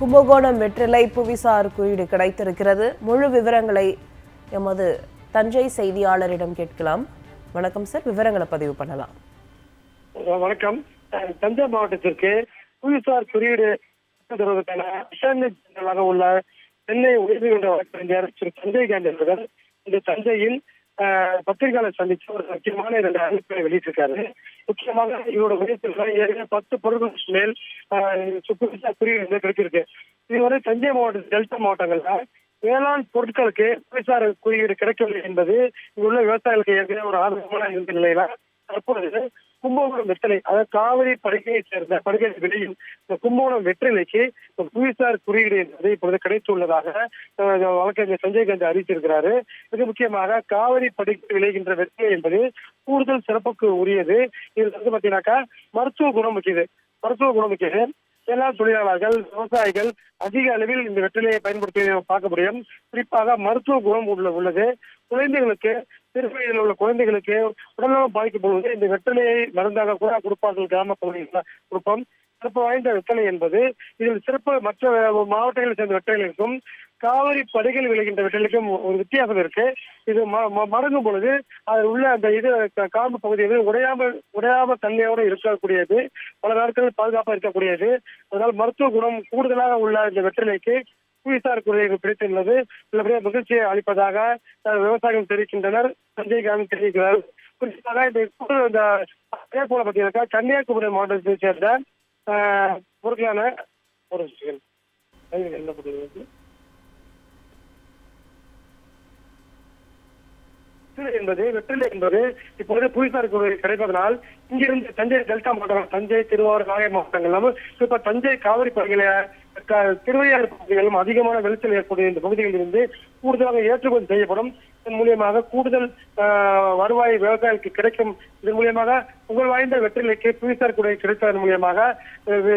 கும்பகோணம் வெற்றிலை புவிசார் குறியீடு கிடைத்திருக்கிறது. முழு விவரங்களை எமது தஞ்சை செய்தியாளரிடம் கேட்கலாம். வணக்கம் சார் விவரங்களை பதிவு பண்ணலாம். வணக்கம். அஹ் தஞ்சை மாவட்டத்திற்கு புவிசார் குறியீடு தருவதற்கான ஜெனரலாக உள்ள சென்னை உயர்நீதிமன்ற வழக்கறிஞர் திரு தஞ்சை காந்தி அவர்கள் இந்த தஞ்சையில் பத்திரிகையாளர் சந்திச்சு ஒரு முக்கியமான இரண்டு அறிவிப்பை வெளியிட்டிருக்காரு. முக்கியமாக இவரோட முயற்சியில் ஏற்கனவே பத்து பொருட்களுக்கு மேல் அஹ், புவிசார் குறியீடு வந்து கிடைச்சிருக்கு இதுவரை தஞ்சை மாவட்ட டெல்டா மாவட்டங்கள்ல வேளாண் பொருட்களுக்கு புவிசார் குறியீடு கிடைக்கவில்லை என்பது இங்குள்ள விவசாயிகளுக்கு ஏற்கனவே ஒரு ஆதரவமான இருந்த நிலையில தற்பொழுது கும்பகோணம் வெற்றிலை அதாவது காவிரி படுகையை சேர்ந்த படுகை விலையும் இந்த கும்பகோணம் வெற்றிலைக்கு புவிசார் குறியீடு என்பது இப்பொழுது கிடைத்துள்ளதாக வழக்கறிஞர் சஞ்சய் காந்தி அறிவித்திருக்கிறாரு. மிக முக்கியமாக காவிரி படுகை விளைகின்ற வெற்றிலை என்பது கூடுதல் சிறப்புக்கு உரியது. இது வந்து பாத்தீங்கன்னாக்கா மருத்துவ குணம் முக்கியது மருத்துவ குணம் முக்கியது வேளாண் தொழிலாளர்கள் விவசாயிகள் அதிக அளவில் இந்த வெற்றிலையை பயன்படுத்தி பார்க்க முடியும். குறிப்பாக மருத்துவ குணம் உள்ள உள்ளது. குழந்தைகளுக்கு சிறு உள்ள குழந்தைகளுக்கு உடல்நலம் பாதிக்கப்படுவது இந்த வெற்றிலையை மருந்தாக கூட கொடுப்பார்கள் கிராம பகுதிகளில் கொடுப்போம். சிறப்பு வாய்ந்த வெற்றிலை என்பது இதில் சிறப்பு மற்ற மாவட்டங்களில் சேர்ந்த வெற்றிலைக்கும் காவிரி படுகையில் விளைகின்ற வெற்றிலைக்கும் ஒரு வித்தியாசம் இருக்கு. இது ம- ம- மடங்கும் பொழுது அதில் உள்ள அந்த இது க- காம்பு பகுதி வந்து உடையாமல் உடையாம தன்மையோடு இருக்கக்கூடியது. பல நாட்கள் பாதுகாப்பாக இருக்கக்கூடியது. அதனால் மருத்துவ குணம் கூடுதலாக உள்ள இந்த வெற்றிலைக்கு புவிசார் குறியீடு பிடித்துள்ளது. நல்லபடியாக மகிழ்ச்சியை அளிப்பதாக விவசாயிகள் தெரிவிக்கின்றனர். சஞ்சய் காந்தி தெரிவிக்கிறார். குறிப்பாக இந்த இந்த அதே போல பார்த்தீங்கன்னாக்கா கன்னியாகுமரி மாவட்டத்தை சேர்ந்த பொருட்களான ஒரு என்ன பண்ணுறது என்பது வெற்றிலை என்பது இப்போது புவிசார் கிடைப்பதனால் இங்கிருந்து தஞ்சை டெல்டா மாவட்டம் தஞ்சை திருவாரூர் நாகை மாவட்டங்கள் இல்லாமல் இப்ப தஞ்சை காவிரி பகுதியில திருவையாறு பகுதிகளிலும் அதிகமான விளைச்சல் ஏற்படும் இந்த பகுதிகளில் இருந்து கூடுதலாக ஏற்றுமதி செய்யப்படும். இதன் மூலியமாக கூடுதல் வருவாய் விவசாயிகளுக்கு கிடைக்கும். இதன் மூலியமாக உங்கள் வாய்ந்த வெற்றிலைக்கு புவிசார் குடை கிடைத்ததன் மூலியமாக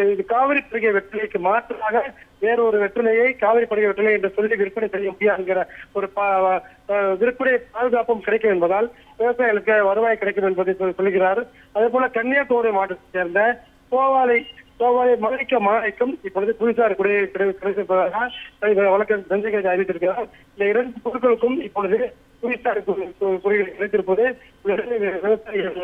இது காவிரி படுகை வெற்றிலைக்கு மாற்றாக வேறொரு வெற்றிலையை காவிரி படுகை வெற்றிலை என்று சொல்லி விற்பனை செய்ய முடியாதுங்கிற ஒரு பா- அஹ், விற்பனை பாதுகாப்பும் கிடைக்கும் என்பதால் விவசாயிகளுக்கு வருவாய் கிடைக்கும் என்பதை சொல்லுகிறார். சொல்கிறார் அதே போல கன்னியாகுமரி மாவட்டத்தை சேர்ந்த கோவாலை கோவாலை மலைக்க மாலைக்கும் இப்பொழுது புவிசார் குடி கிடைத்திருப்பதாக வழக்கு அறிவித்திருக்கிறார். இந்த இரண்டு பொருட்களுக்கும் இப்பொழுது புவிசார் கு- கிடைத்திருப்பது விவசாயிகள்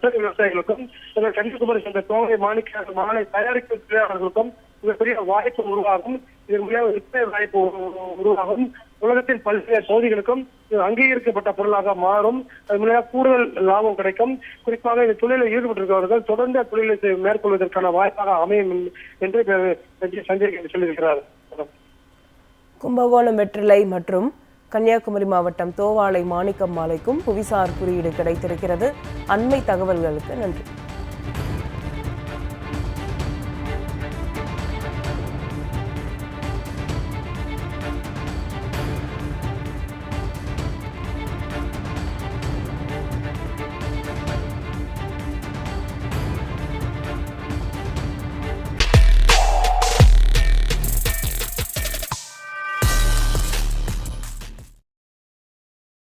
விவசாயிகளுக்கும் கன்னியாகுமரி சென்ற தோவை மாணிக்க மாலை தயாரிக்கும் தொழிலாளர்களுக்கும் மிகப்பெரிய வாய்ப்பு உருவாகும். இதன் மூலியம் விற்பனை வாய்ப்பு உருவாகும். உலகத்தின் பல்வேறு பகுதிகளுக்கும் அங்கீகரிக்கப்பட்ட பொருளாக மாறும். அது கூடுதல் லாபம் கிடைக்கும். குறிப்பாக இந்த தொழிலில் ஈடுபட்டிருக்கிறவர்கள் தொடர்ந்து தொழிலை மேற்கொள்வதற்கான வாய்ப்பாக அமையும் என்று சஞ்சய் சொல்லியிருக்கிறார். கும்பகோணம் வெற்றிலை மற்றும் கன்னியாகுமரி மாவட்டம் தோவாளை மாணிக்கம் மாலைக்கும் புவிசார் குறியீடு கிடைத்திருக்கிறது. அண்மை தகவல்களுக்கு நன்றி.